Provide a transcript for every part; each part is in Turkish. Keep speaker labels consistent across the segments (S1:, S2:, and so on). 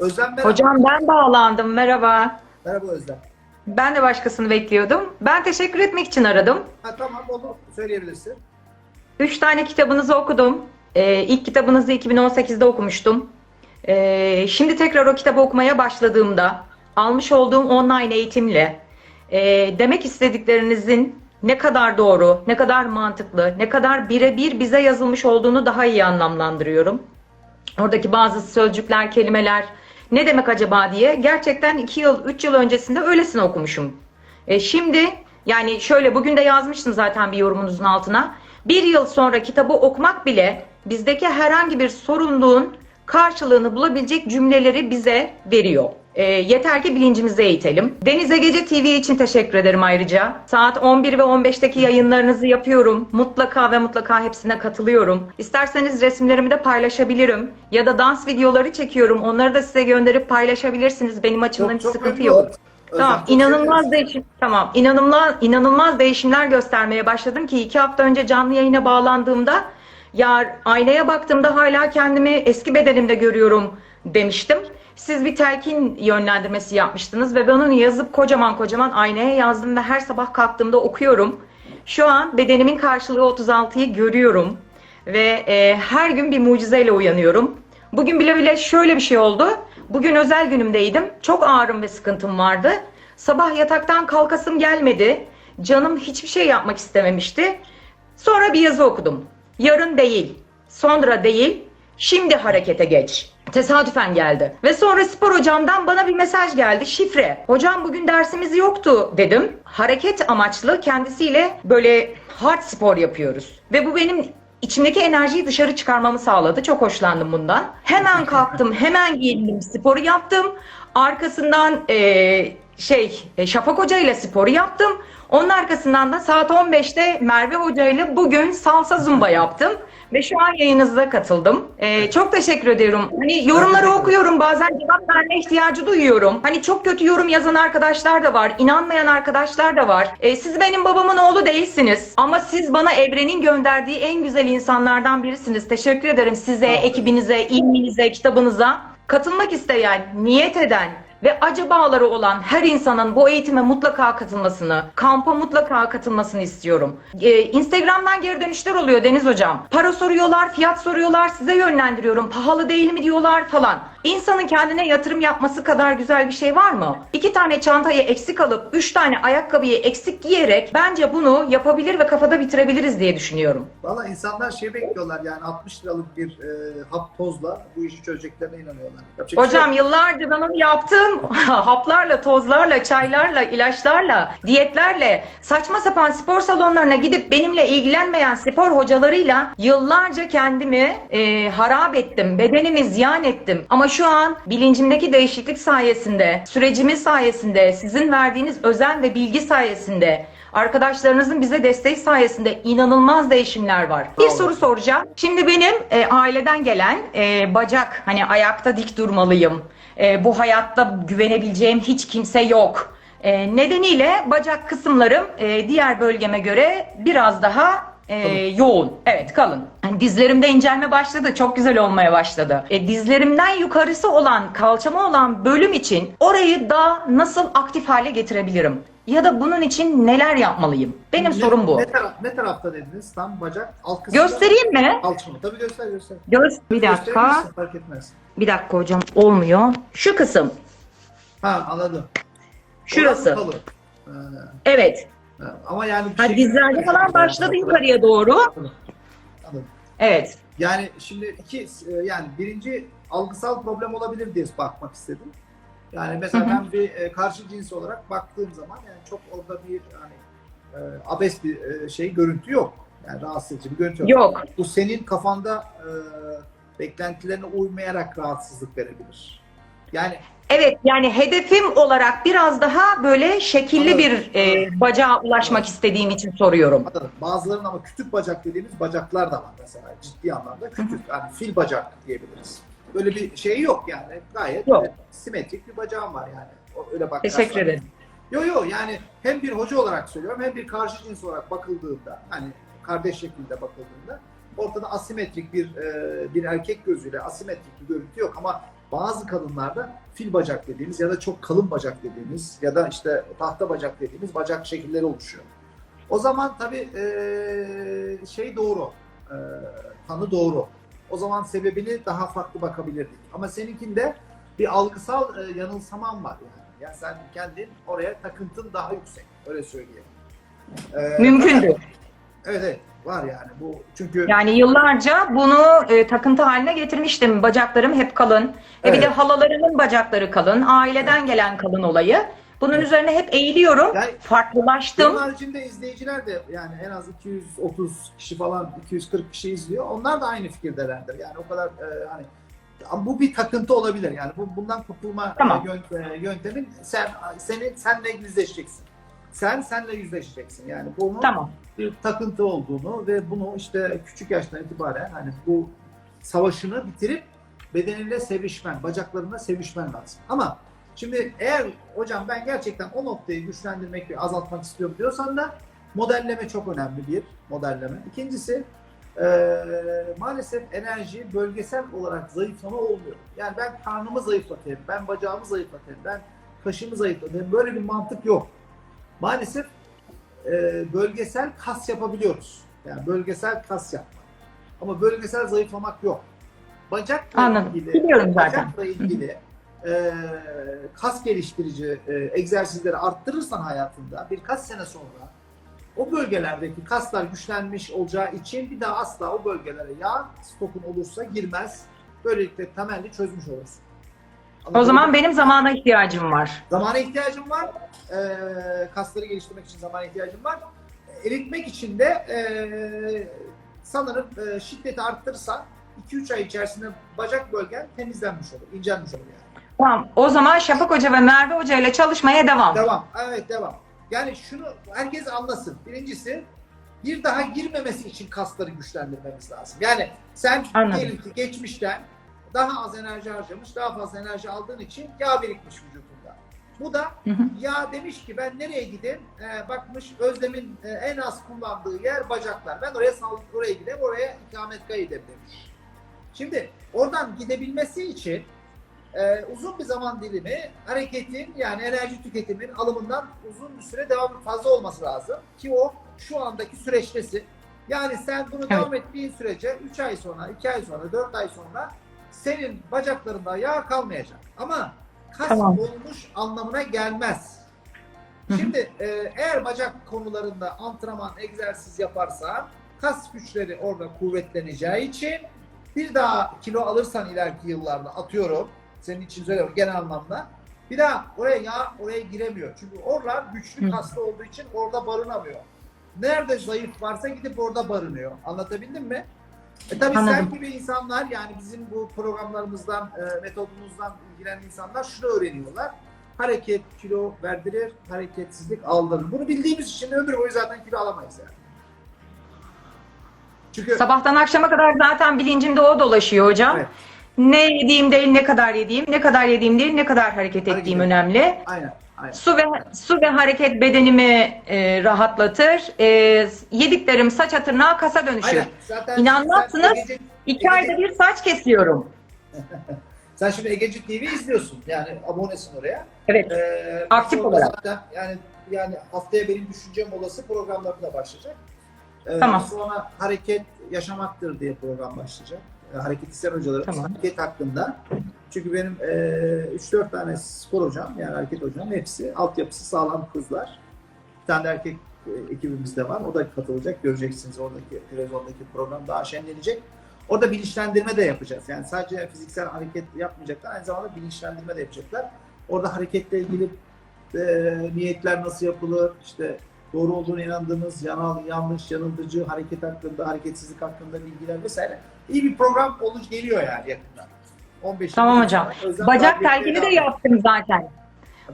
S1: Özlem merhaba.
S2: Hocam ben bağlandım. Merhaba.
S1: Merhaba Özlem.
S2: Ben de başkasını bekliyordum. Ben teşekkür etmek için aradım.
S1: Ha, tamam onu söyleyebilirsin.
S2: Üç tane kitabınızı okudum. Ee, ilk kitabınızı 2018'de okumuştum. Ee, şimdi tekrar o kitabı okumaya başladığımda almış olduğum online eğitimle e, demek istediklerinizin ne kadar doğru, ne kadar mantıklı, ne kadar birebir bize yazılmış olduğunu daha iyi anlamlandırıyorum. Oradaki bazı sözcükler, kelimeler ne demek acaba diye gerçekten 2 yıl, 3 yıl öncesinde öylesine okumuşum. E, şimdi yani şöyle bugün de yazmıştım zaten bir yorumunuzun altına. Bir yıl sonra kitabı okumak bile bizdeki herhangi bir sorumluluğun karşılığını bulabilecek cümleleri bize veriyor. E, yeter ki bilincimizi eğitelim. Denize Gece TV için teşekkür ederim ayrıca. Saat 11 ve 15'teki yayınlarınızı yapıyorum. Mutlaka ve mutlaka hepsine katılıyorum. İsterseniz resimlerimi de paylaşabilirim. Ya da dans videoları çekiyorum. Onları da size gönderip paylaşabilirsiniz. Benim açımdan hiç sıkıntı
S1: memnun
S2: yok.
S1: Özlem,
S2: Tamam,
S1: çok
S2: inanılmaz değişim. Tamam, inanılmaz inanılmaz değişimler göstermeye başladım ki iki hafta önce canlı yayına bağlandığımda ya aynaya baktığımda hala kendimi eski bedenimde görüyorum demiştim. Siz bir telkin yönlendirmesi yapmıştınız ve ben onu yazıp kocaman kocaman aynaya yazdım ve her sabah kalktığımda okuyorum. Şu an bedenimin karşılığı 36'yı görüyorum ve e, her gün bir mucizeyle uyanıyorum. Bugün bile bile şöyle bir şey oldu. Bugün özel günümdeydim. Çok ağrım ve sıkıntım vardı. Sabah yataktan kalkasım gelmedi. Canım hiçbir şey yapmak istememişti. Sonra bir yazı okudum. Yarın değil, sonra değil, şimdi harekete geç. Tesadüfen geldi. Ve sonra spor hocamdan bana bir mesaj geldi. Şifre. Hocam bugün dersimiz yoktu dedim. Hareket amaçlı kendisiyle böyle hard spor yapıyoruz. Ve bu benim içimdeki enerjiyi dışarı çıkarmamı sağladı. Çok hoşlandım bundan. Hemen kalktım, hemen giyindim, sporu yaptım. Arkasından eee, şey e, Şafak Hoca ile sporu yaptım. Onun arkasından da saat 15'te Merve Hoca ile bugün salsa zumba yaptım. Ve şu an yayınınıza katıldım. Ee, çok teşekkür ediyorum. Hani yorumları okuyorum bazen cevap verme ihtiyacı duyuyorum. Hani çok kötü yorum yazan arkadaşlar da var. inanmayan arkadaşlar da var. Ee, siz benim babamın oğlu değilsiniz. Ama siz bana evrenin gönderdiği en güzel insanlardan birisiniz. Teşekkür ederim size, ekibinize, ilminize, kitabınıza. Katılmak isteyen, niyet eden, ve acabaları olan her insanın bu eğitime mutlaka katılmasını, kampa mutlaka katılmasını istiyorum. Ee, Instagram'dan geri dönüşler oluyor Deniz Hocam. Para soruyorlar, fiyat soruyorlar, size yönlendiriyorum. Pahalı değil mi diyorlar falan. İnsanın kendine yatırım yapması kadar güzel bir şey var mı? İki tane çantayı eksik alıp üç tane ayakkabıyı eksik giyerek bence bunu yapabilir ve kafada bitirebiliriz diye düşünüyorum.
S1: Valla insanlar şey bekliyorlar yani 60 liralık bir e, hap tozla bu işi çözeceklerine inanıyorlar. Yapacak şey
S2: Hocam
S1: yok.
S2: yıllardır ben onu yaptım. haplarla, tozlarla, çaylarla, ilaçlarla, diyetlerle, saçma sapan spor salonlarına gidip benimle ilgilenmeyen spor hocalarıyla yıllarca kendimi e, harap ettim. Bedenimi ziyan ettim. Ama şu an bilincimdeki değişiklik sayesinde, sürecimiz sayesinde, sizin verdiğiniz özen ve bilgi sayesinde Arkadaşlarınızın bize desteği sayesinde inanılmaz değişimler var. Bir soru soracağım. Şimdi benim e, aileden gelen e, bacak hani ayakta dik durmalıyım. E, bu hayatta güvenebileceğim hiç kimse yok. E, nedeniyle bacak kısımlarım e, diğer bölgeme göre biraz daha e, yoğun. Evet kalın. Yani dizlerimde incelme başladı. Çok güzel olmaya başladı. E, dizlerimden yukarısı olan kalçama olan bölüm için orayı daha nasıl aktif hale getirebilirim? Ya da bunun için neler yapmalıyım? Benim
S1: Ne-
S2: sorum bu.
S1: Ne, taraf, ne tarafta dediniz? Tam bacak alt kısmı.
S2: Göstereyim mi?
S1: Alçı mı? Tabii göster göster.
S2: Göz bir dakika.
S1: Fark etmez.
S2: Bir dakika hocam olmuyor. Şu kısım.
S1: Ha anladım.
S2: Şurası.
S1: Ha,
S2: Evet.
S1: Ama yani
S2: Ha,
S1: şey-
S2: dizlerde falan başladı yukarıya doğru.
S1: Anladım.
S2: Evet.
S1: Yani şimdi iki e, yani birinci algısal problem olabilir diye bakmak istedim. Yani mesela
S2: Hı hı.
S1: ben bir e, karşı cins olarak baktığım zaman yani çok orada bir hani e, abes bir e, şey görüntü yok. Yani rahatsız edici bir görüntü yok.
S2: Yok.
S1: Bu senin kafanda e, beklentilerine uymayarak rahatsızlık verebilir. Yani
S2: Evet yani hedefim olarak biraz daha böyle şekilli bir e, bacağa ulaşmak istediğim için soruyorum.
S1: anladım. bazılarının ama kütük bacak dediğimiz bacaklar da var mesela ciddi anlamda kütük. Yani fil bacak diyebiliriz. Böyle bir şey yok yani. Gayet
S2: Yok.
S1: simetrik bir bacağım var yani. Öyle bak.
S2: Teşekkür ederim.
S1: Yo yo yani hem bir hoca olarak söylüyorum hem bir karşı cins olarak bakıldığında hani kardeş şeklinde bakıldığında ortada asimetrik bir e, bir erkek gözüyle asimetrik bir görüntü yok ama bazı kadınlarda fil bacak dediğimiz ya da çok kalın bacak dediğimiz ya da işte tahta bacak dediğimiz bacak şekilleri oluşuyor. O zaman tabii eee, şey doğru, eee, tanı doğru. O zaman sebebini daha farklı bakabilirdik. Ama seninkinde bir algısal e, yanılsaman var yani. Yani sen kendin oraya takıntın daha yüksek. Öyle söyleyeyim. Eee,
S2: Mümkündür.
S1: Evet evet var yani bu çünkü
S2: Yani yıllarca bunu e, takıntı haline getirmiştim. Bacaklarım hep kalın. E bir de
S1: Evet.
S2: halalarımın bacakları kalın. Aileden gelen kalın olayı. Bunun
S1: Evet.
S2: üzerine hep eğiliyorum.
S1: Yani-
S2: Farklılaştım.
S1: Bunun haricinde izleyiciler de yani en az 230 kişi falan 240 kişi izliyor. Onlar da aynı fikirdelerdir. Yani o kadar e, hani bu bir takıntı olabilir. Yani bu bundan kurtulma
S2: Tamam.
S1: e, yönt- e, yöntemin sen senin senle yüzleşeceksin. Sen senle yüzleşeceksin. Yani bunun
S2: Tamam.
S1: Bir takıntı olduğunu ve bunu işte küçük yaştan itibaren hani bu savaşını bitirip bedeninle sevişmen, bacaklarına sevişmen lazım. Ama şimdi eğer hocam ben gerçekten o noktayı güçlendirmek ve azaltmak istiyorum diyorsan da modelleme çok önemli bir modelleme. İkincisi eee, maalesef enerji bölgesel olarak zayıflama olmuyor. Yani ben karnımı zayıflatayım, ben bacağımı zayıflatayım, ben kaşımı zayıflatayım. Böyle bir mantık yok. Maalesef e, bölgesel kas yapabiliyoruz. Yani bölgesel kas yapmak. Ama bölgesel zayıflamak yok. Bacakla
S2: Anladım.
S1: ilgili,
S2: Biliyorum zaten.
S1: bacakla ilgili e, kas geliştirici e, egzersizleri arttırırsan hayatında birkaç sene sonra o bölgelerdeki kaslar güçlenmiş olacağı için bir daha asla o bölgelere yağ stokun olursa girmez. Böylelikle temelli çözmüş olursun.
S2: O zaman benim zamana ihtiyacım var.
S1: Zamana ihtiyacım var. Ee, kasları geliştirmek için zamana ihtiyacım var. Eritmek için de ee, sanırım ee, şiddeti arttırırsan 2-3 ay içerisinde bacak bölgen temizlenmiş olur, incelmiş olur yani.
S2: Tamam. O zaman Şafak Hoca ve Merve Hoca ile çalışmaya devam.
S1: Devam. Evet devam. Yani şunu herkes anlasın. Birincisi bir daha girmemesi için kasları güçlendirmemiz lazım. Yani sen diyelim ki geçmişten daha az enerji harcamış, daha fazla enerji aldığın için yağ birikmiş vücudunda. Bu da
S2: Hı hı.
S1: ya demiş ki ben nereye gideyim? Ee, bakmış Özlem'in e, en az kullandığı yer bacaklar. Ben oraya sağlık oraya gideyim, oraya ikametgah edeyim demiş. Şimdi oradan gidebilmesi için e, uzun bir zaman dilimi hareketin yani enerji tüketimin alımından uzun bir süre devam fazla olması lazım ki o şu andaki süreçtesin. Yani sen bunu devam ettiğin sürece 3 ay sonra, 2 ay sonra, 4 ay sonra senin bacaklarında yağ kalmayacak. Ama kas
S2: Tamam.
S1: olmuş anlamına gelmez. Şimdi e, eğer bacak konularında antrenman, egzersiz yaparsan kas güçleri orada kuvvetleneceği için bir daha kilo alırsan ileriki yıllarda atıyorum senin için söylüyorum genel anlamda bir daha oraya yağ oraya giremiyor. Çünkü oralar güçlü kaslı olduğu için orada barınamıyor. Nerede zayıf varsa gidip orada barınıyor. Anlatabildim mi? E tabii sen
S2: Anladım.
S1: gibi insanlar yani bizim bu programlarımızdan, e, metodumuzdan ilgilenen insanlar şunu öğreniyorlar. Hareket kilo verdirir, hareketsizlik aldırır. Bunu bildiğimiz için ömür boyu zaten kilo alamayız yani. Çünkü
S2: Sabahtan akşama kadar zaten bilincimde o dolaşıyor hocam.
S1: Evet.
S2: Ne yediğim değil, ne kadar yediğim, ne kadar yediğim değil, ne kadar hareket
S1: Hareket
S2: ettiğim
S1: ettiğim.
S2: önemli.
S1: aynen, aynen.
S2: Su ve su ve hareket bedenimi e, rahatlatır. E, yediklerim saça tırnağa kasa dönüşür.
S1: aynen. Zaten
S2: İnanmazsınız.
S1: sen Egeci-
S2: İki ayda bir saç kesiyorum.
S1: Sen şimdi Egeci TV izliyorsun. Yani abonesin oraya.
S2: Evet.
S1: Ee,
S2: Aktif olarak.
S1: Zaten yani yani haftaya benim düşüncem olası programları da başlayacak. Ee,
S2: Tamam.
S1: Sonra hareket yaşamaktır diye program başlayacak. Ee, hareket isteyen hocalarımız
S2: Tamam.
S1: hareket hakkında. Çünkü benim e, 3-4 tane spor hocam yani hareket hocam hepsi altyapısı sağlam kızlar. Bir tane de erkek e, ekibimiz de var. O da katılacak. Göreceksiniz oradaki televizyondaki program daha şenlenecek. Orada bilinçlendirme de yapacağız. Yani sadece fiziksel hareket yapmayacaklar. Aynı zamanda bilinçlendirme de yapacaklar. Orada hareketle ilgili e, niyetler nasıl yapılır, işte doğru olduğunu inandığımız yanal, yanlış, yanıltıcı hareket hakkında, hareketsizlik hakkında bilgiler vesaire. İyi bir program oluş geliyor yani yakında. 15
S2: Tamam hocam. Bacak
S1: Faaliyetleri
S2: telkini de yaptım zaten.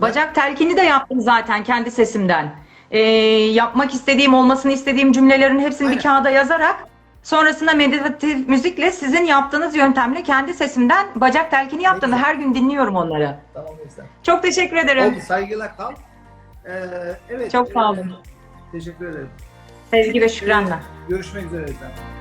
S2: Bacak telkini de yaptım zaten kendi sesimden. E, yapmak istediğim, olmasını istediğim cümlelerin hepsini
S1: Aynen.
S2: bir kağıda yazarak sonrasında meditatif müzikle sizin yaptığınız yöntemle kendi sesimden bacak telkini yaptım ve
S1: güzel.
S2: her gün dinliyorum onları.
S1: Tamam Özlem.
S2: Çok teşekkür ederim.
S1: Oldu, saygıyla kal. Ee, evet.
S2: Çok sağ
S1: e,
S2: olun.
S1: teşekkür ederim.
S2: Sevgi ve şükranla.
S1: Görüşmek üzere Özlem.